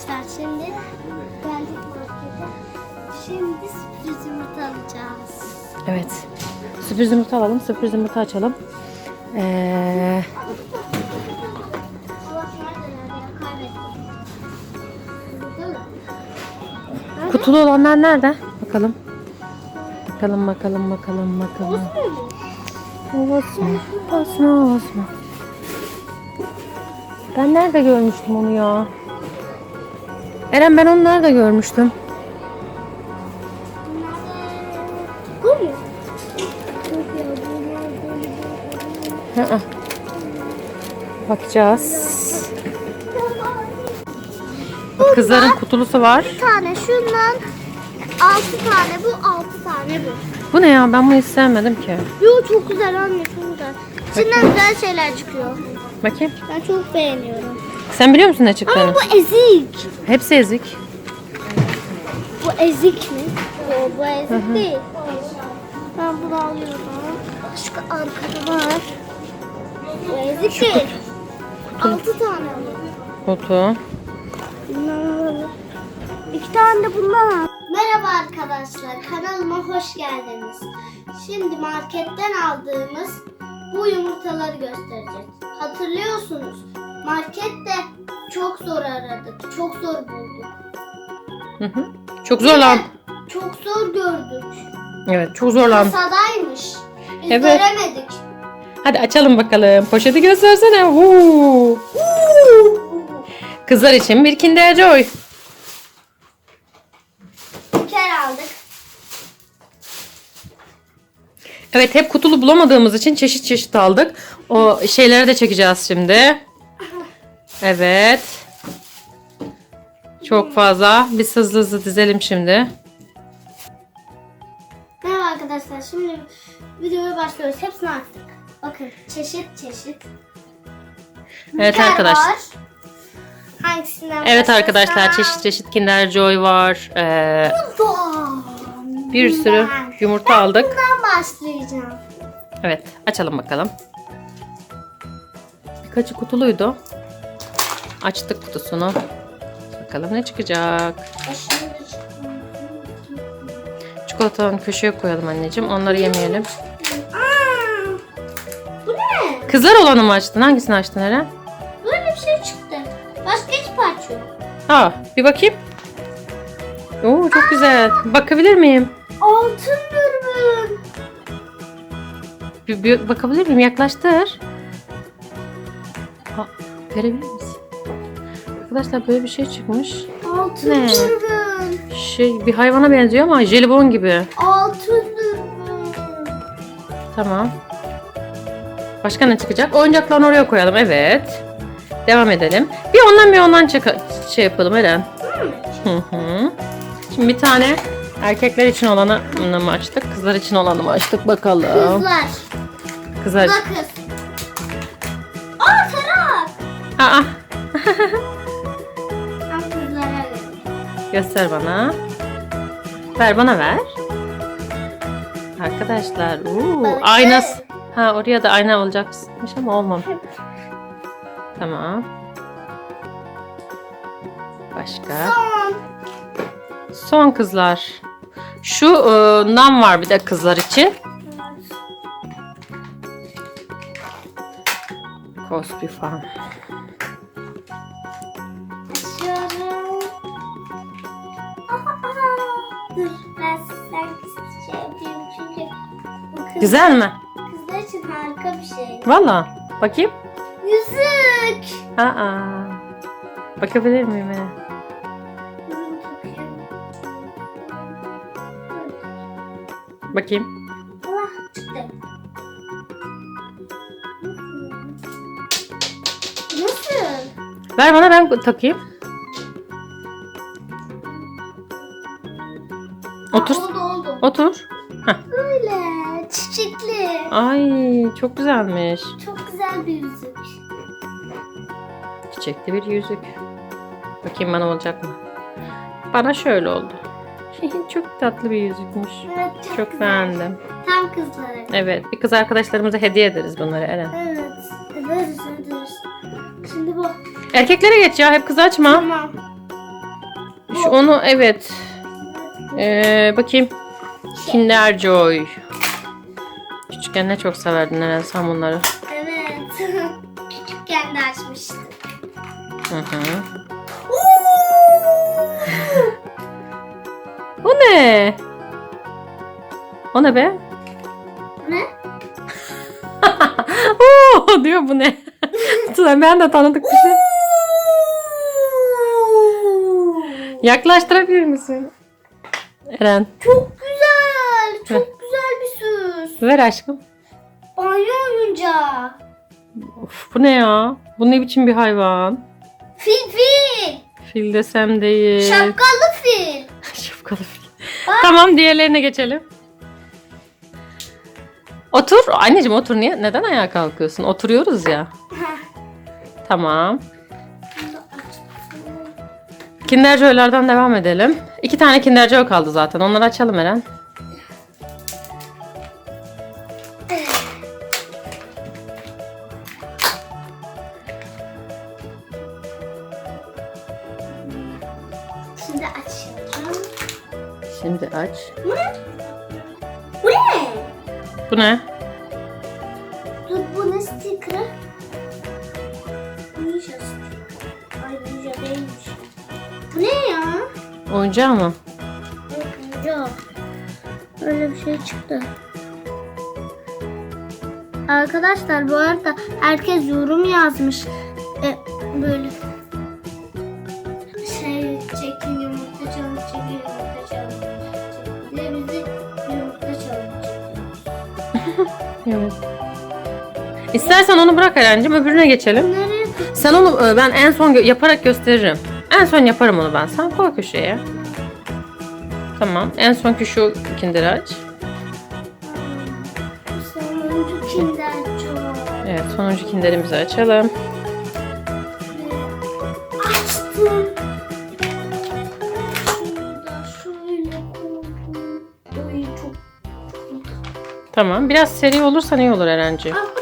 arkadaşlar şimdi geldik markete. Şimdi sürpriz yumurta alacağız. Evet. Sürpriz yumurta alalım. Sürpriz yumurta açalım. Ee, mı? kutulu olanlar nerede? Bakalım. Bakalım bakalım bakalım bakalım. Olsun. Olsun olsun. Ben nerede görmüştüm onu ya? Eren ben onu nerede görmüştüm? Bu mu? Hı hı. Bakacağız. Kızların kutulusu var. Bir tane şundan altı tane bu altı tane bu. Bu ne ya? Ben bunu hiç sevmedim ki. Yo çok güzel anne çok güzel. İçinden güzel şeyler çıkıyor. Bakayım. Ben çok beğeniyorum. Sen biliyor musun ne çıktığını? Ama bu ezik. Hepsi ezik. Bu ezik mi? Yo bu ezik değil. Ben bunu alıyorum. Şu arkada var. Bu ezik değil. Altı tane. Kutu. İki tane de bundan al. Merhaba arkadaşlar. Kanalıma hoş geldiniz. Şimdi marketten aldığımız bu yumurtaları göstereceğiz. Hatırlıyorsunuz. Markette çok zor aradık. Çok zor bulduk. Hı hı. Çok zorlan. Çok zor gördük. Evet çok zorlan. Kasadaymış. Biz Evet. göremedik. Hadi açalım bakalım. Poşeti göstersene. Huu. Kızlar için bir Kinder Joy. Kere aldık. Evet hep kutulu bulamadığımız için çeşit çeşit aldık. O şeyleri de çekeceğiz şimdi. Evet. Çok fazla. Biz hızlı hızlı dizelim şimdi. Merhaba arkadaşlar. Şimdi videoya başlıyoruz. Hepsini açtık. Bakın çeşit çeşit. Evet Biber arkadaşlar. var. Hangisinden Evet arkadaşlar başlasam? çeşit çeşit Kinder Joy var. Ee, Doğan. bir sürü Ben. yumurta aldık. Bundan başlayacağım. Evet açalım bakalım. Birkaçı kutuluydu. Açtık kutusunu. Bakalım ne çıkacak. Çikolatalarını köşeye koyalım anneciğim. Onları yemeyelim. Aa, bu ne? Kızlar olanı mı açtın? Hangisini açtın Eren? Böyle bir şey çıktı. Başka hiç parça yok. Ha, bir bakayım. Oo çok güzel. Bakabilir miyim? Altın dürbün. Bir, bir bakabilir miyim? Yaklaştır. Ha, görebilir misin? Arkadaşlar böyle bir şey çıkmış. Altın Ne? dürbün. Şey bir hayvana benziyor ama jelibon gibi. Altın dürbün. Tamam. Başka ne çıkacak? Oyuncaklarını oraya koyalım. Evet. Devam edelim. Bir ondan bir ondan çık- şey yapalım Eren. Hı hı. Şimdi bir tane erkekler için olanı mı açtık? Kızlar için olanı mı açtık bakalım. Kızlar. Kızlar. Kız. Aa tarak. Aa. göster bana. Ver bana ver. Arkadaşlar, uuu, Bakın. ayna. Ha oraya da ayna olacakmış ama olmamış. Tamam. Başka. Son. Son kızlar. Şu e, nam var bir de kızlar için. Cosby falan. Güzel mi? kızlar için harika bir şey. Valla. Bakayım. Yüzük. Aa. Bakabilir miyim? Takıyorum. Bakayım. Allah çıktı. Nasıl? Ver bana ben takayım. Otur. Oldu oldu. Otur. Ay çok güzelmiş. Çok güzel bir yüzük. Çiçekli bir yüzük. Bakayım bana olacak mı? Bana şöyle oldu. çok tatlı bir yüzükmüş. Evet çok, Çok güzel. beğendim. Tam kızlara. Evet, bir kız arkadaşlarımıza hediye ederiz bunları Eren. Evet. Ederiz ederiz. Şimdi bu. Erkeklere geç ya, hep kız açma. Tamam. Şu, onu evet. Ee, bakayım. Kinder Joy. Küçükken ne çok severdin Eren sen bunları. Evet. Küçükken de açmıştık. Hı hı. O ne? O ne be? ne? Oo diyor bu ne? Ben de tanıdık bir şey. Yaklaştırabilir misin? Eren. Çok güzel. Çok. Ver aşkım. Banyo oyuncağı. Of, bu ne ya? Bu ne biçim bir hayvan? Fil fil. Fil desem değil. Şapkalı fil. Şapkalı fil. Tamam diğerlerine geçelim. Otur. Anneciğim otur. Niye? Neden ayağa kalkıyorsun? Oturuyoruz ya. Tamam. Kinder Joy'lardan devam edelim. İki tane Kinder Joy kaldı zaten. Onları açalım Eren. Şimdi açıyorum. Şimdi aç. Bu ne? Bu ne? Bu ne? Dur bu ne sticker'ı? Ninja sticker. Ay ninja değilmiş. Bu ne ya? Oyuncağı mı? Yok ninja. Öyle bir şey çıktı. Arkadaşlar bu arada herkes yorum yazmış. İstersen onu bırak Eren'cim. Öbürüne geçelim. Nereye Sen onu e, ben en son gö- yaparak gösteririm. En son yaparım onu ben. Sen koy köşeye. Tamam. En sonki şu kindiri aç. Sonuncu Kinder. Evet sonuncu kinderimizi açalım. Açtım. Şurada şöyle koydum. Oy çok. Tamam. Biraz seri olursan iyi olur Eren'ciğim. Aa,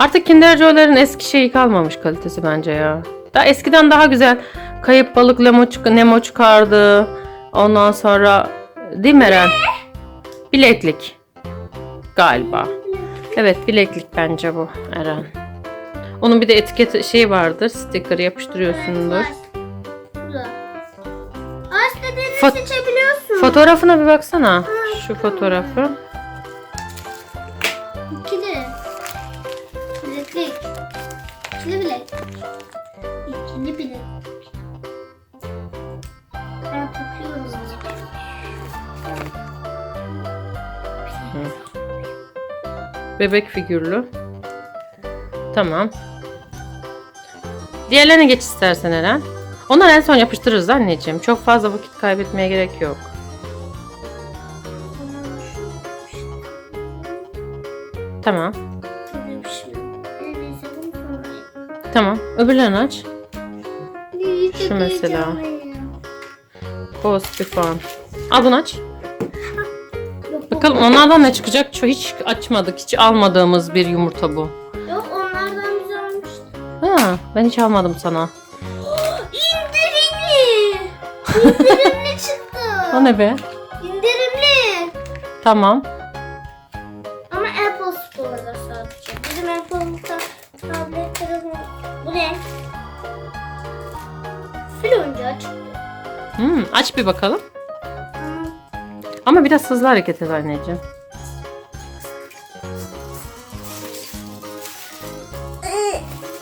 Artık Kinder Joy'ların eski şeyi kalmamış kalitesi bence ya. Daha eskiden daha güzel kayıp balık Nemo, çık- Nemo çıkardı. Ondan sonra değil mi Eren? Bileklik. Galiba. Evet bileklik bence bu Eren. Onun bir de etiket şeyi vardır. Sticker yapıştırıyorsundur. Fot- seçebiliyorsun. Fotoğrafına bir baksana. Şu fotoğrafı. Bebek figürlü. Tamam. Diğerlerine geç istersen Eren. Onları en son yapıştırırız anneciğim. Çok fazla vakit kaybetmeye gerek yok. Tamam. Tamam. Öbürlerini aç. Şu mesela. Post bir falan. Al bunu aç. Bakalım onlardan ne çıkacak? Şu hiç açmadık. Hiç almadığımız bir yumurta bu. Yok onlardan güzelmişti. Ha, ben hiç almadım sana. İndirimli. İndirimli çıktı. O ne be? İndirimli. Tamam. Ama Apple Store'da sadece. Bizim Apple'da tablet telefon. Bu ne? Fil oyuncağı çıktı. Hmm, aç bir bakalım. Ama biraz hızlı hareket et anneciğim.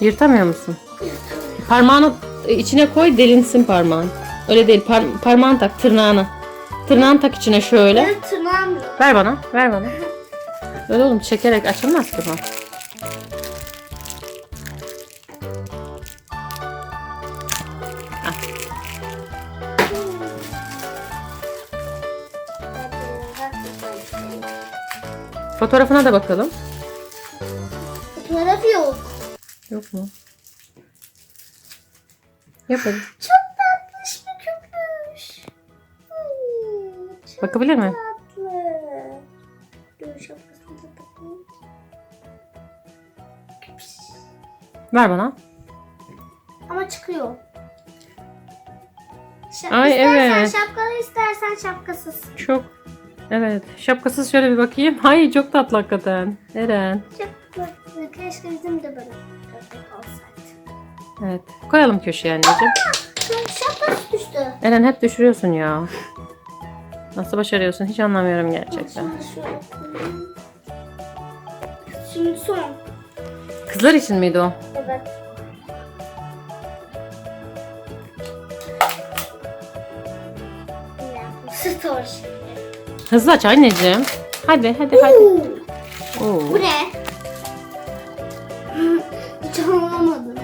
Yırtamıyor musun? Parmağını içine koy delinsin parmağın. Öyle değil par- parmağını tak tırnağını. Tırnağını tak içine şöyle. Benim tırnağım yok. Ver bana ver bana. Öyle oğlum çekerek açılmaz ki bu. Fotoğrafına da bakalım. Fotoğrafı yok. Yok mu? Yap hadi. Çok tatlış bir köpüş. Bakabilir miyim? tatlı. Dur şapkasını da takayım. Ver bana. Ama çıkıyor. Şa- Ay, istersen evet. şapkalı istersen şapkasız. Çok. Evet. Şapkasız şöyle bir bakayım. Ay çok tatlı hakikaten. Eren. Şapkalı. Keşke bizim de böyle köpek olsaydı. Evet. Koyalım köşeye anneciğim. Şapkası düştü. Eren hep düşürüyorsun ya. Nasıl başarıyorsun hiç anlamıyorum gerçekten. Şimdi şöyle koyayım. Şimdi son. Kızlar için miydi o? Evet. Hızlı aç anneciğim. Hadi hadi hadi. Oo. Bu ne? Hiç anlamadım.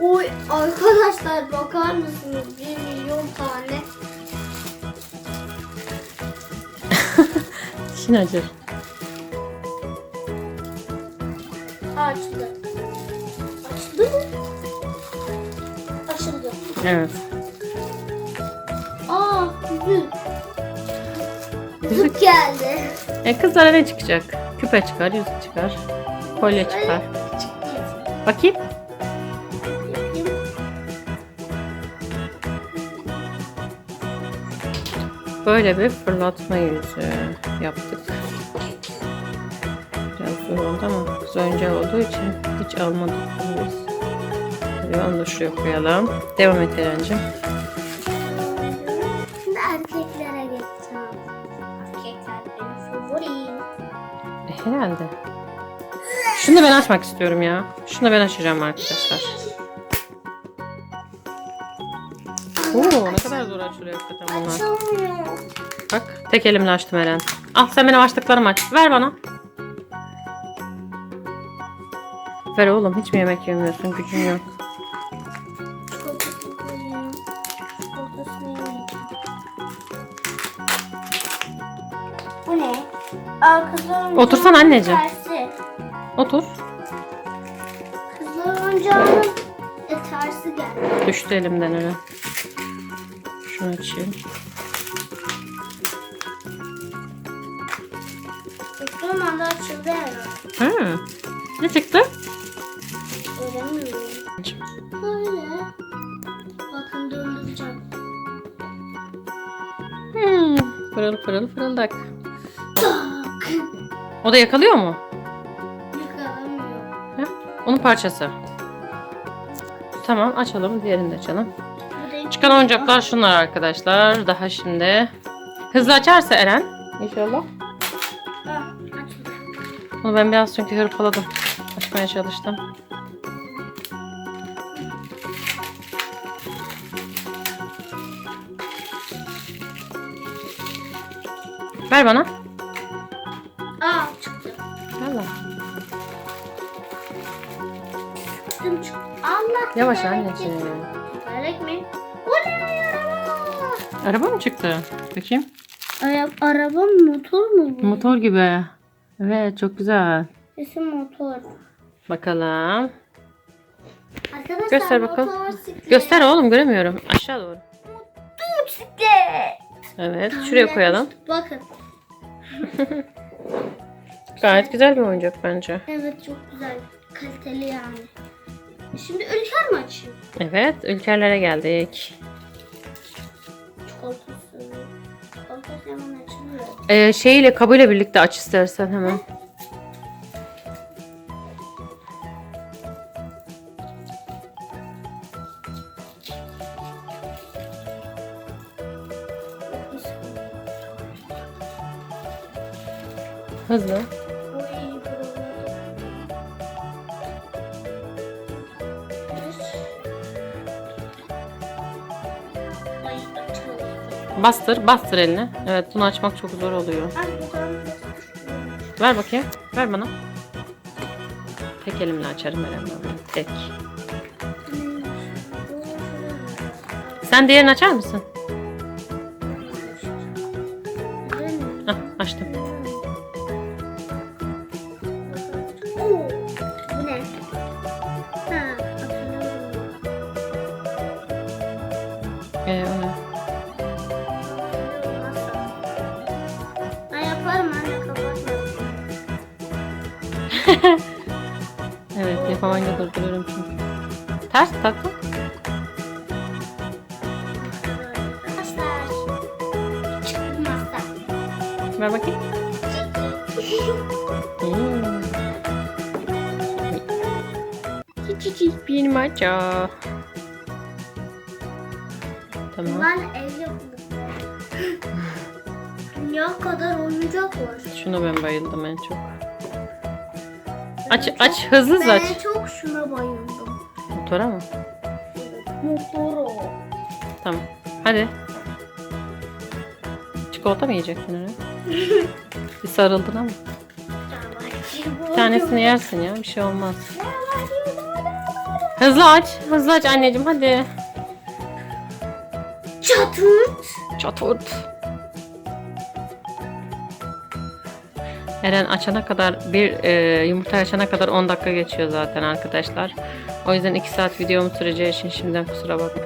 Oy arkadaşlar bakar mısınız? Bir milyon tane. Dişin acır. Açtı. Açtı mı? Açıldı. Evet. Aa yüzük. Yüzük. Geldi. E kızlara ne çıkacak? Küpe çıkar, yüzük çıkar. Kolye çıkar. Bakayım. Böyle bir fırlatma yüzüğü yaptık. Biraz zor oldu ama kız oyuncağı olduğu için hiç almadık biz. Onu da şuraya koyalım. Devam et Eren'cim. Herhalde. Şunu da ben açmak istiyorum ya. Şunu da ben açacağım arkadaşlar. Oo, ne kadar zor açılıyor hakikaten bunlar. Bak tek elimle açtım Eren. Al sen benim açtıklarımı aç. Ver bana. Ver oğlum hiç mi yemek yemiyorsun gücün yok. Oyuncağının Otursana anneciğim. Tersi. Otur. Kızlar oyuncağının e, tersi geldi. Düştü elimden Eren. Şunu açayım. Tuttuğum anda açıldı herhalde. Hı. Ne çıktı? Öğrenmiyorum. Böyle. Bakın döndüreceğim. Hmm. Fırıl fırıl fırıldak. O da yakalıyor mu? Yıkanamıyor. Hı? Onun parçası. Tamam açalım. Diğerini de açalım. Çıkan oyuncaklar şunlar arkadaşlar. Daha şimdi. Hızlı açarsa Eren. İnşallah. Ah. Bunu ben biraz çünkü hırpaladım. Açmaya çalıştım. Ver bana. Çıktı. Allah. Yavaş anneciğim. Tekerlek mi? Ne araba? Araba mı çıktı? Bakayım. Araba, araba mı motor mu bu? Motor gibi. Evet çok güzel. Kesin motor. Bakalım. Arkadaşlar Göster bakalım. motosiklet. Göster oğlum göremiyorum. Aşağı doğru. Motosiklet. Evet şuraya koyalım. Bakın. Gayet güzel bir oyuncak bence. Evet çok güzel. Kaliteli yani. Şimdi ülker mi açayım? Evet ülkerlere geldik. Çikolatası. Çikolatası hemen açılıyor. Ee, şeyle kabıyla birlikte aç istersen hemen. Hızlı. Bastır, bastır elini. Evet bunu açmak çok zor oluyor. Ver bakayım. Ver bana. Tek elimle açarım bunu. Tek. Sen diğerini açar mısın? Hah, açtım. falan durduruyorum çünkü. Ters takla. Arkadaşlar. Çıkmazsa. Ver bakayım. Küçücük bir maça. Tamam. Ben evde Dünya kadar oyuncak var. Şuna ben bayıldım en çok. Aç aç hızlı hızlı aç. Ben çok şuna bayıldım. Motora mı? Motoru. Tamam. Hadi. Çikolata mı yiyeceksin öyle? bir sarıldın ama. Bir tanesini yersin ya. Bir şey olmaz. Hızlı aç. Hızlı aç anneciğim hadi. Çatırt. Çaturt. Eren açana kadar bir e, yumurta açana kadar 10 dakika geçiyor zaten arkadaşlar. O yüzden 2 saat videomu süreceği için şimdiden kusura bakma.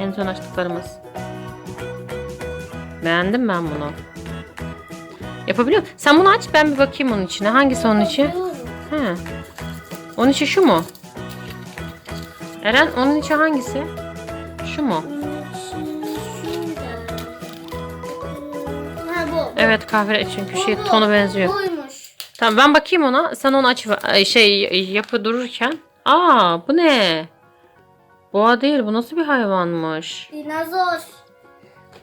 En son açtıklarımız. Beğendim ben bunu. Yapabiliyor? Sen bunu aç ben bir bakayım onun içine. Hangisi onun içi? He. Onun içi şu mu? Eren onun içi hangisi? Şu mu? Ha. Evet kahve çünkü şey tonu benziyor. Tamam ben bakayım ona. Sen onu aç ay, şey yapı dururken. Aa bu ne? Boğa değil bu nasıl bir hayvanmış? Dinozor.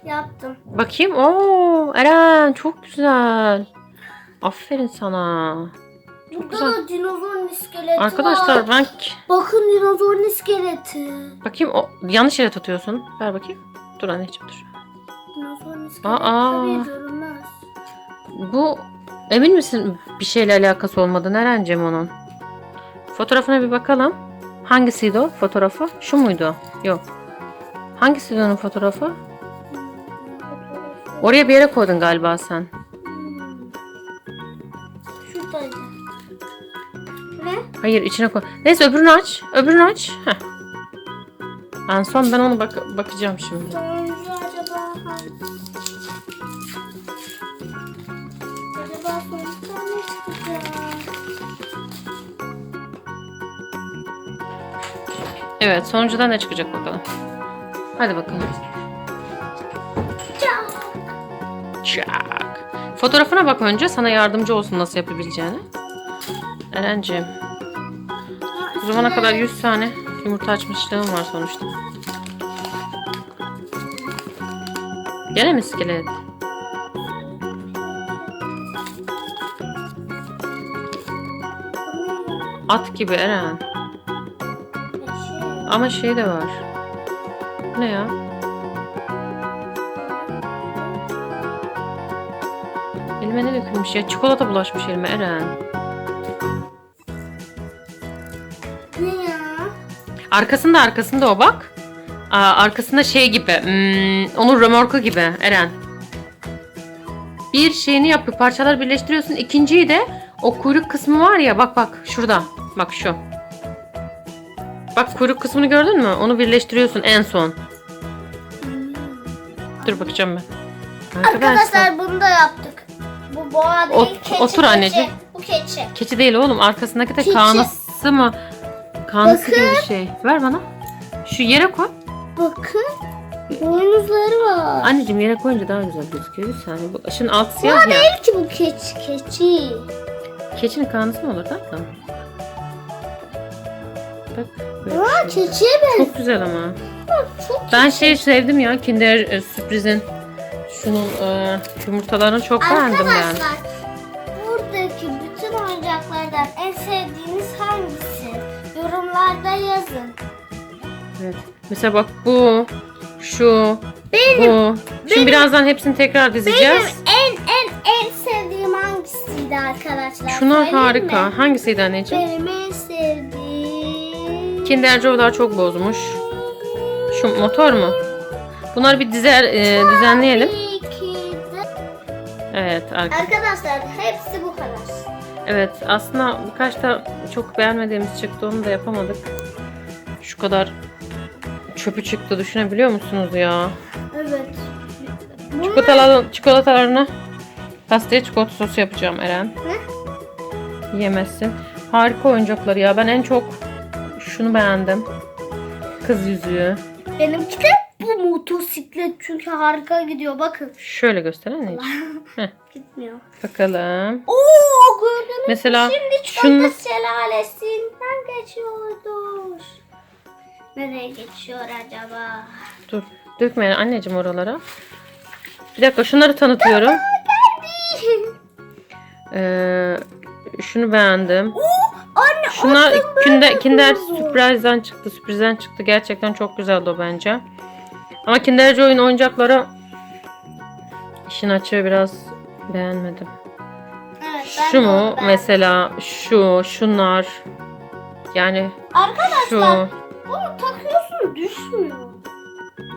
Yaptım. Bakayım. Oo Eren çok güzel. Aferin sana. Burada güzel. da dinozorun iskeleti Arkadaşlar var. ben Bakın dinozorun iskeleti. bakayım o yanlış yere tutuyorsun. Ver bakayım. Dur anneciğim dur. Dinozorun iskeleti Aa. tabii görünmez. Bu emin misin bir şeyle alakası olmadı Eren'cim onun? Fotoğrafına bir bakalım. Hangisiydi o fotoğrafı? Şu muydu? Yok. Hangisiydi onun fotoğrafı? Oraya bir yere koydun galiba sen. Şuradaydı. Ne? Hayır içine koy. Neyse öbürünü aç. Öbürünü aç. Heh. En son ben onu bak bakacağım şimdi. Sonuncu acaba hangi? Evet sonuncudan ne çıkacak bakalım. Hadi bakalım. Çak. Fotoğrafına bak önce sana yardımcı olsun nasıl yapabileceğini. Eren'ciğim. Ha, Bu zamana kadar 100 tane yumurta açmışlığım var sonuçta. Gene mi iskelet? At gibi Eren. Ama şey de var. Ne ya? Elime ne dökülmüş ya? Çikolata bulaşmış elime Eren. Ne ya? Arkasında arkasında o bak. Aa, arkasında şey gibi. Hmm, onun römorku gibi Eren. Bir şeyini yapıyor. Parçalar birleştiriyorsun. İkinciyi de o kuyruk kısmı var ya bak bak şurada. Bak şu. Bak kuyruk kısmını gördün mü? Onu birleştiriyorsun en son. Dur bakacağım ben. Arkadaşlar bunu da yaptık. Bu boğa değil, Ot- keçi, otur anneciğim. keçi. Bu keçi. Keçi değil oğlum. Arkasındaki de Keçi. kanısı mı? Kanısı Bakın. gibi bir şey. Ver bana. Şu yere koy. Bakın. Boynuzları var. Anneciğim yere koyunca daha güzel gözüküyor. Bir saniye. Işın altı Boğa siyah ya. değil ki bu keçi. Keçi. Keçinin kanısı mı olur tatlım? Bak. Aa keçiye ben. Çok güzel ama. Çok Ben şey sevdim ya Kinder e, sürprizin. Şunun e, yumurtalarını çok beğendim ben. Arkadaşlar buradaki bütün oyuncaklardan en sevdiğiniz hangisi? Yorumlarda yazın. Evet. Mesela bak bu, şu, Benim bu. Şimdi birazdan hepsini tekrar benim dizeceğiz. en en en sevdiğim hangisiydi arkadaşlar. Şunlar Söyleyeyim harika. mi? Hangisiydi anneciğim? Benim en. Kinder Joe'lar çok bozmuş. Şu motor mu? Bunları bir dizer, e, düzenleyelim. Evet arka. Arkadaşlar hepsi bu kadar. Evet aslında birkaç da çok beğenmediğimiz çıktı onu da yapamadık. Şu kadar çöpü çıktı düşünebiliyor musunuz ya? Evet. Çikolatalar, çikolatalarını pastaya çikolata sosu yapacağım Eren. ne? Yemezsin. Harika oyuncaklar ya. Ben en çok şunu beğendim. Kız yüzüğü. Benimki de bu motosiklet çünkü harika gidiyor bakın. Şöyle göster anneciğim. Heh, Gitmiyor. bakalım. Oo gördünüz Mesela mü? Şimdi şunu çikolata şelalesinden geçiyordur. Nereye geçiyor acaba? dur dökme anneciğim oralara. Bir dakika şunları tanıtıyorum. Ee, şunu beğendim. Anne aslında böyle kinder, sürprizden çıktı. Sürprizden çıktı. Gerçekten çok güzeldi o bence. Ama Kinder Joy'un oyuncakları işin açığı biraz beğenmedim. Evet, ben Şu mu beğendim. mesela şu şunlar yani Arkadaşlar şu bunu takıyorsun düşmüyor.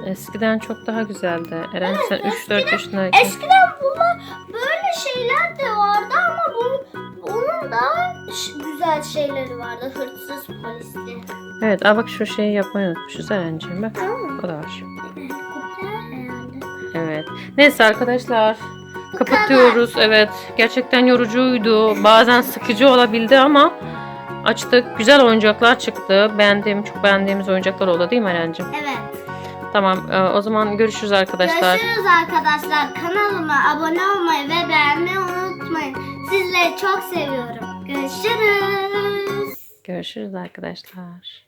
eskiden çok daha güzeldi. Eren sen 3 4 eskiden- yaşındayken Eskiden bunlar böyle şeyler de vardı ama bunun, onun ş- güzel şeyleri vardı. Hırsız polisli. Evet, aa bak şu şeyi yapmayı unutmuşuz Eren'ciğim bak. Mı? O da var. Evet. Neyse arkadaşlar. Kapatıyoruz. Evet. Gerçekten yorucuydu. Bazen sıkıcı olabildi ama açtık. Güzel oyuncaklar çıktı. Beğendiğim, çok beğendiğimiz oyuncaklar oldu değil mi Eren'ciğim? Evet. Tamam. e, O zaman görüşürüz arkadaşlar. Görüşürüz arkadaşlar. Kanalıma abone olmayı ve beğenmeyi unutmayın. Sizleri çok seviyorum. Görüşürüz. Görüşürüz arkadaşlar.